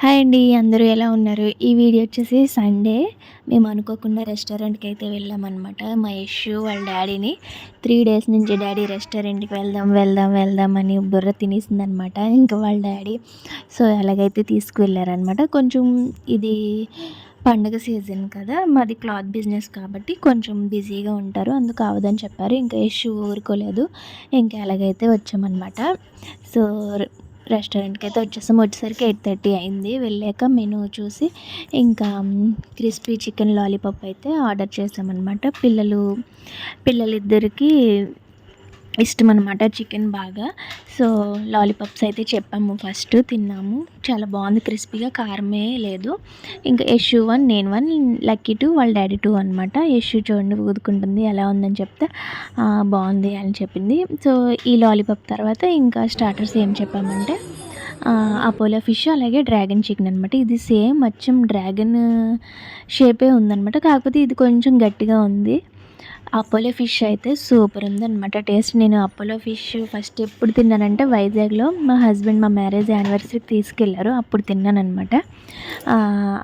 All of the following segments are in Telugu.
హాయ్ అండి అందరూ ఎలా ఉన్నారు? ఈ వీడియో వచ్చేసి సండే. మేము అనుకోకుండా రెస్టారెంట్కి అయితే వెళ్ళామన్నమాట. మా యశు వాళ్ళ డాడీని. త్రీ డేస్ నుంచి డాడీ రెస్టారెంట్కి వెళ్దాం వెళ్దాం వెళ్దాం అని బుర్ర తినేసిందనమాట ఇంకా వాళ్ళ డాడీ. సో అలాగైతే తీసుకువెళ్ళారనమాట కొంచెం ఇది పండగ సీజన్ కదా. మాది క్లాత్ బిజినెస్ కాబట్టి కొంచెం బిజీగా ఉంటారు. అందుకు అవదని చెప్పారు. ఇంకా యశు ఊరుకోలేదు. ఇంకా ఎలాగైతే వచ్చామన్నమాట. సో రెస్టారెంట్కి అయితే వచ్చేసాము వచ్చేసరికి ఎయిట్ థర్టీ అయింది. వెళ్ళాక మెనూ చూసి ఇంకా క్రిస్పీ చికెన్ లాలీపాప్ అయితే ఆర్డర్ చేసామన్నమాట. పిల్లలు పిల్లలిద్దరికీ ఇష్టం అనమాట చికెన్ బాగా. సో లాలీపాప్స్ అయితే చెప్పాము ఫస్ట్ తిన్నాము. చాలా బాగుంది క్రిస్పీగా కారమే లేదు. ఇంకా యశు వన్ నేను వన్ లక్కీ టూ వాళ్ళ డాడీ టూ అనమాట యశు చూడండి ఊదుకుంటుంది ఎలా ఉందని చెప్తే బాగుంది అని చెప్పింది. సో ఈ లాలీపాప్ తర్వాత ఇంకా స్టార్టర్స్ ఏం చెప్పామంటే అపోలో ఫిష్ అలాగే డ్రాగన్ చికెన్ అనమాట ఇది సేమ్ అచ్చం డ్రాగన్ షేపే ఉందనమాట కాకపోతే ఇది కొంచెం గట్టిగా ఉంది. అపోలో ఫిష్ అయితే సూపర్ ఉందన్నమాట. టేస్ట్ నేను అపోలో ఫిష్ ఫస్ట్ ఎప్పుడు తిన్నానంటే వైజాగ్లో మా హస్బెండ్ మా మ్యారేజ్ యానివర్సరీకి తీసుకెళ్ళారు. అప్పుడు తిన్నాను అనమాట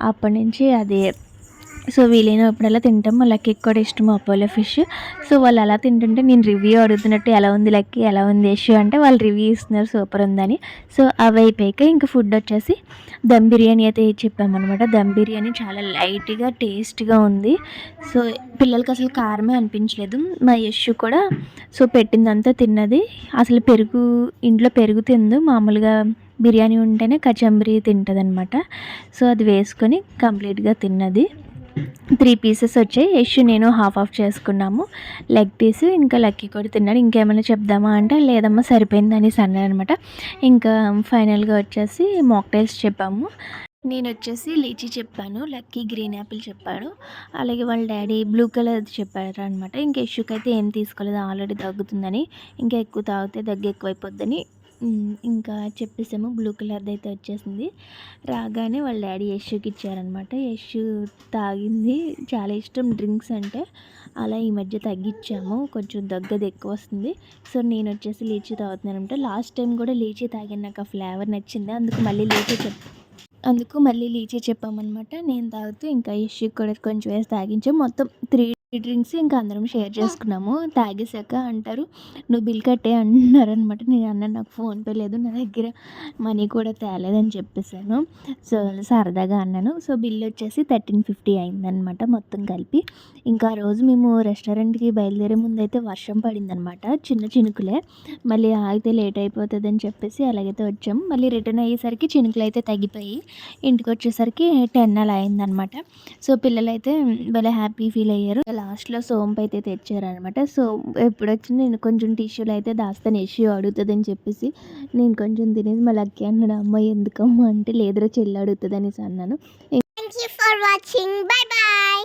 అప్పటి నుంచి అది సో వీలైనప్పుడల్లా తింటాం. మా లక్కీకి కూడా ఇష్టం అపోలో ఫిష్. సో వాళ్ళు అలా తింటుంటే నేను రివ్యూ అడుగుతున్నట్టు ఎలా ఉంది లక్కీ ఎలా ఉంది ఇష్యూ అంటే వాళ్ళు రివ్యూ ఇస్తున్నారు. సూపర్ ఉందని. సో అవి అయిపోయాక ఇంకా ఫుడ్ వచ్చేసి దమ్ బిర్యానీ అయితే చెప్పామన్నమాట. దమ్ బిర్యానీ చాలా లైట్గా టేస్ట్గా ఉంది. సో పిల్లలకి అసలు కారమే అనిపించలేదు. మా యశు కూడా సో పెట్టిందంతా తిన్నది. అసలు పెరుగు ఇంట్లో పెరుగు తిందు. మామూలుగా బిర్యానీ ఉంటేనే కచంబరి తింటుంది అనమాట సో అది వేసుకొని కంప్లీట్గా తిన్నది. త్రీ పీసెస్ వచ్చాయి. యష్ నేను హాఫ్ ఆఫ్ చేసుకున్నాము. లెగ్ పీస్ ఇంకా లక్కీ కూడా తిన్నాడు. ఇంకేమైనా చెప్దామా అంటే లేదమ్మా సరిపోయింది అనేసి అన్నాడు అనమాట. ఇంకా ఫైనల్గా వచ్చేసి మాక్టైల్స్ చెప్పాము. నేను వచ్చేసి లీచీ చెప్పాను. లక్కీ గ్రీన్ యాపిల్ చెప్పాడు. అలాగే వాళ్ళ డాడీ బ్లూ కలర్ చెప్పారు అనమాట. ఇంకా ఇష్యూకి అయితే ఏం తీసుకోలేదు. ఆల్రెడీ తగ్గుతుందని ఇంకా ఎక్కువ తాగితే దగ్గు ఎక్కువైపోద్దని ఇంకా చెప్పేసాము బ్లూ కలర్ది అయితే వచ్చేసింది. రాగానే వాళ్ళ డాడీ యశుకి ఇచ్చారనమాట యశు తాగింది. చాలా ఇష్టం డ్రింక్స్ అంటే. అలా ఈ మధ్య తగ్గించాము. కొంచెం దగ్గది ఎక్కువ వస్తుంది సో నేను వచ్చేసి లీచీ తాగుతున్నాను లాస్ట్ టైం కూడా లీచీ తాగిన. నాకు ఆ ఫ్లేవర్ నచ్చింది. అందుకు మళ్ళీ లీచీ చెప్ అందుకు మళ్ళీ లీచీ చెప్పామన్నమాట. నేను తాగుతూ ఇంకా యశుకి కూడా కొంచెం వేసి తాగించాము మొత్తం త్రీ డ్రింక్స్ ఇంకా అందరం షేర్ చేసుకున్నాము. తాగేసాక అంటారు నువ్వు బిల్ కట్టే అంటున్నారు అనమాట నేను అన్నాను నాకు ఫోన్పే లేదు నా దగ్గర మనీ కూడా తేలేదని చెప్పేసాను సో సరదాగా అన్నాను. సో బిల్ వచ్చేసి థర్టీన్ ఫిఫ్టీ అయిందనమాట మొత్తం కలిపి. ఇంకా ఆ రోజు మేము రెస్టారెంట్కి బయలుదేరే ముందు అయితే వర్షం పడిందనమాట. చిన్న చినుకులే. మళ్ళీ ఆగితే లేట్ అయిపోతుంది అని చెప్పేసి అలాగైతే వచ్చాము మళ్ళీ రిటర్న్ అయ్యేసరికి చినుకులు అయితే తగ్గిపోయి ఇంటికి వచ్చేసరికి టెన్ అలా అయిందనమాట. సో పిల్లలు అయితే భలే హ్యాపీ ఫీల్ అయ్యారు. లాస్ట్లో సోంపు అయితే తెచ్చారనమాట సో ఎప్పుడు వచ్చినా నేను కొంచెం టిష్యూలు అయితే దాస్తాను ఇష్యూ అడుగుతుందని చెప్పేసి. నేను కొంచెం తినేసి మా లక్కీ అన్నాడు అమ్మ ఎందుకమ్మా? అంటే లేదురా చెల్లి అడుగుతుంది అనేసి అన్నాను. Thank you for watching bye bye